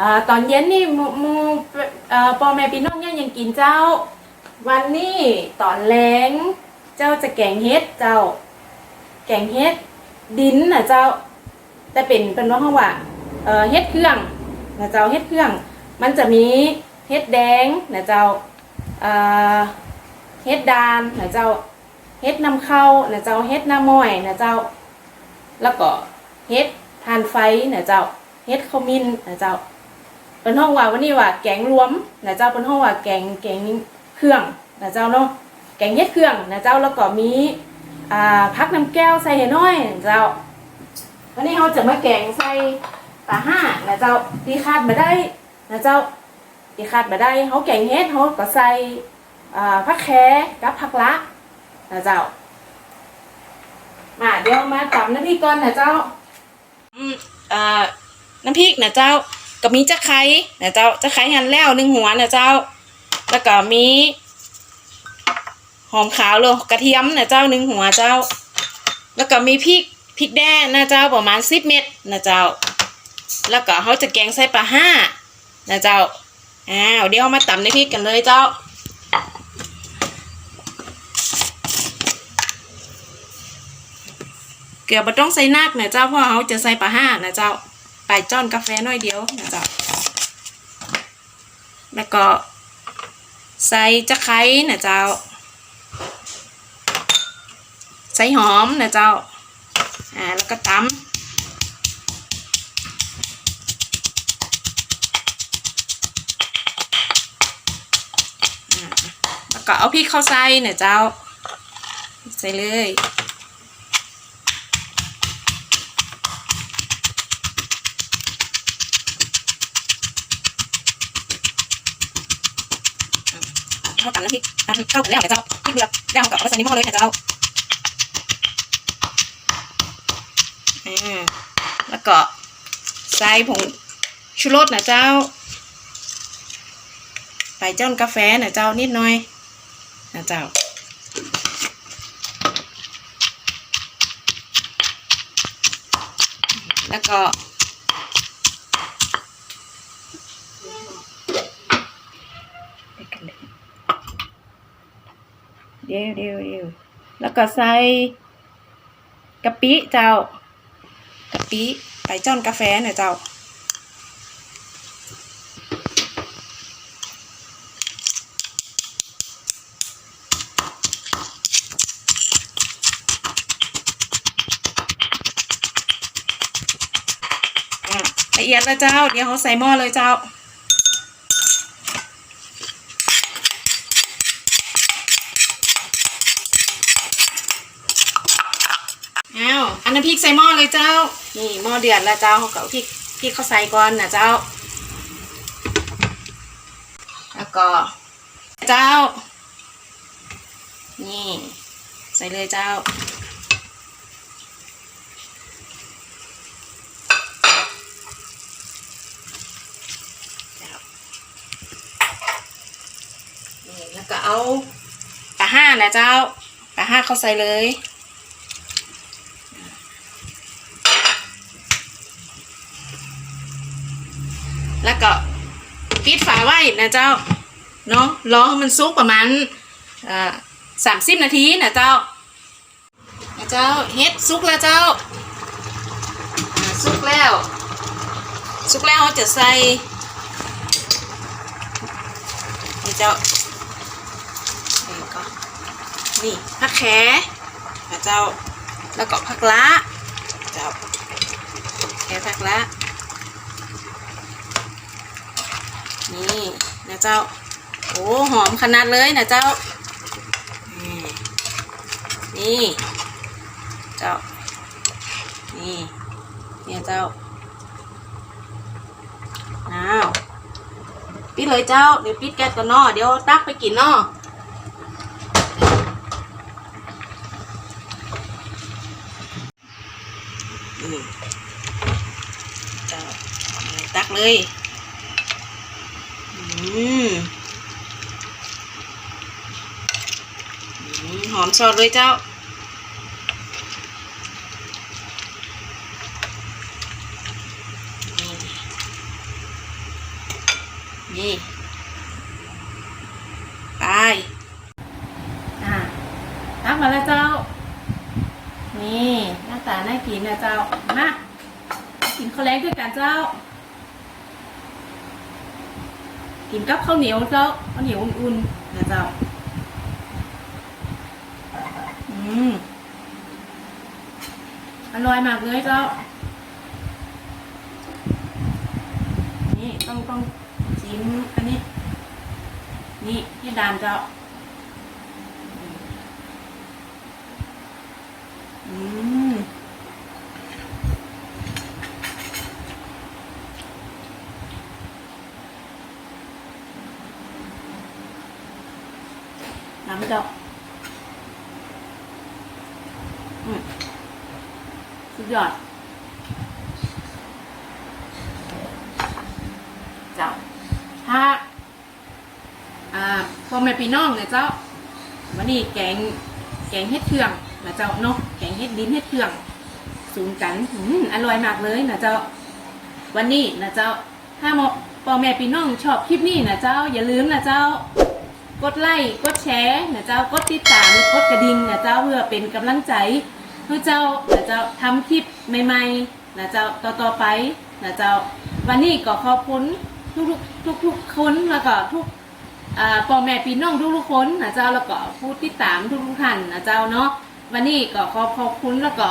อ่าตอนเย็นนี่หมูหมูเอ่อพ่อแม่พี่น้องยังยังกินเจ้า วันนี้ตอนแรงเจ้าจะแกงเฮ็ดเจ้า แกงเฮ็ดดินนะเจ้า แต่เป็นเป็นว่าเขาว่าเอ่อเฮ็ดเครื่องนะเจ้าเฮ็ดเครื่อง มันจะมีเฮ็ดแดงนะเจ้าเอ่อเฮ็ดดานนะเจ้าเฮ็ดน้ำเข้านะเจ้าเฮ็ดน้ำม้อยนะเจ้า แล้วก็เฮ็ดทานไฟนะเจ้าเฮ็ดขมิ้นนะเจ้า เป็นห้องว่าวันนี้ว่าแกงรวมนะเจ้าเป็นห้องว่าแกงแกงเครื่องนะเจ้าเนาะแกงเฮ็ดเครื่องนะเจ้าแล้วก็มีอ่าพักน้ำแก้วใส่หน้อยนะเจ้าวันนี้เราจะมาแกงใส่ปลาห้านะเจ้าที่คาดมาได้นะเจ้าที่คาดมาได้เขาแกงเฮ็ดเขาก็ใส่อ่าผักแคกับผักละนะเจ้ามาเดี๋ยวมาตำน้ำพริกก่อนนะเจ้าอืมอ่าน้ำพริกนะเจ้า ก็มีจะไคร้นะเจ้าจะไคร้หั่นแล้วหนึ่งหัวนะเจ้า แล้วก็มี หอมขาวเลยกระเทียมนะเจ้าหนึ่งหัวเจ้า แล้วก็มีพริกพริกแดงนะเจ้าประมาณสิบเม็ดนะเจ้า แล้วก็เขาจะแกงใส่ปลาห้านะเจ้าอ้าวเดี๋ยวมาตำในพริกกันเลยเจ้าเกลือบ่ต้องใส่นักนะเจ้าเพราะเขาจะใส่ปลาห้านะเจ้า ไปจ้อนกาแฟหน่อยเดียวนะจ้าแล้วก็ใส่จะไคร้นะเจ้า ใส่หอมนะเจ้า อ่าแล้วก็ตำแล้วก็เอาพริกเข้าใส่นะเจ้า ใส่เลย เขากันน้ำพริกน้ำเข้ากันแล้วนะเจ้าพริกเดือดแล้วก็เอาใส่ในหม้อเลยนะเจ้าอ่าแล้วก็ใส่ผงชูรสนะเจ้าใส่จ้อนกาแฟนะเจ้านิดหน่อยนะเจ้าแล้วก็ เดี๋ยวเดี๋ยวเดี๋ยวแล้วก็ใส่กะปิเจ้ากะปิไปจ้อนกาแฟหน่อยเจ้าละเอียดแล้วเจ้า เดี๋ยวเขาใส่หม้อเลยเจ้า อ้าวอันน้ำพริกใส่หม้อเลยเจ้า นี่หม้อเดือดแล้วเจ้าเขาก็เอาพริกพริกเขาใส่ก่อนนะเจ้า แล้วก็เจ้า นี่ ใส่เลยเจ้าแล้วก็เอาปลาห้านะเจ้าปลาห้าเขาใส่เลย แล้วก็ปิดฝาไว้นะเจ้าเนาะรอให้มันซุกประมาณสามสิบนาทีนะเจ้านะเจ้าเฮ็ดซุกแล้วเจ้าซุกแล้วซุกแล้วเราจะใส่นี่เจ้านี่ก็นี่ผักแขนะเจ้าแล้วก็ผักละเจ้าแขผักละ นี่นะเจ้า โอ้หอมขนาดเลยนะเจ้า นี่ เจ้า นี่ เนี่ยเจ้า อ้าว ปิดเลยเจ้า เดี๋ยวปิดแก๊สก่อนนาะเดี๋ยวตักไปกินนาะนี่เจ้าเอตักเลย หอมสดเลยเจ้านี่นี่ไปอะตักมาแล้วเจ้า นี่หน้าตาน่ากินนะเจ้า มา กินข้าวแรงด้วยกันเจ้า กินกับข้าวเหนียวเจ้าข้าวเหนียวอุ่นๆนะเจ้า อืมอร่อยมากเลยเจ้า นี่ต้องต้องจิ้มอันนี้ นี่ที่ดานเจ้า อืม น้ำเจ้าอืมสุดยอดเจ้าถ้าอ่าพ่อแม่พี่น้องเนี่ยเจ้าวันนี้แกงแกงเฮ็ดเครื่องนะเจ้าเนาะแกงเฮ็ดดินเฮ็ดเครื่องสูนกันอืมอร่อยมากเลยนะเจ้า วันนี้นะเจ้าถ้ามอพ่อแม่พี่น้องชอบคลิปนี้นะเจ้า อย่าลืมนะเจ้า กดไลค์กดแชร์นะเจ้ากดติดตามกดกระดิ่งนะเจ้าเพื่อเป็นกำลังใจให้เจ้านะเจ้าทำคลิปใหม่ๆนะเจ้าต่อต่อๆไปนะเจ้าวันนี้ก็ขอบคุณทุกๆทุกๆคนแล้วก็ทุกอ่าพ่อแม่พี่น้องทุกๆคนนะเจ้าแล้วก็ผู้ติดตามทุกๆท่านนะเจ้าเนาะวันนี้ก็ขอขอบคุณแล้วก็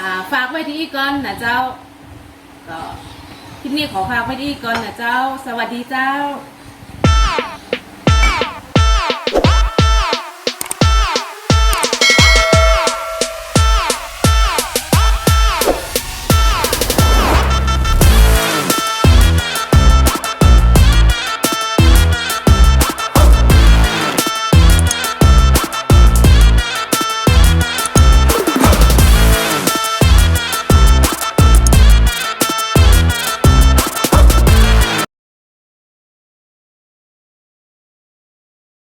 อ่าฝากไว้ที่อีกก่อนนะเจ้าก็คลิปนี้ขอฝากไว้ที่อีกก่อนนะเจ้า สวัสดีเจ้า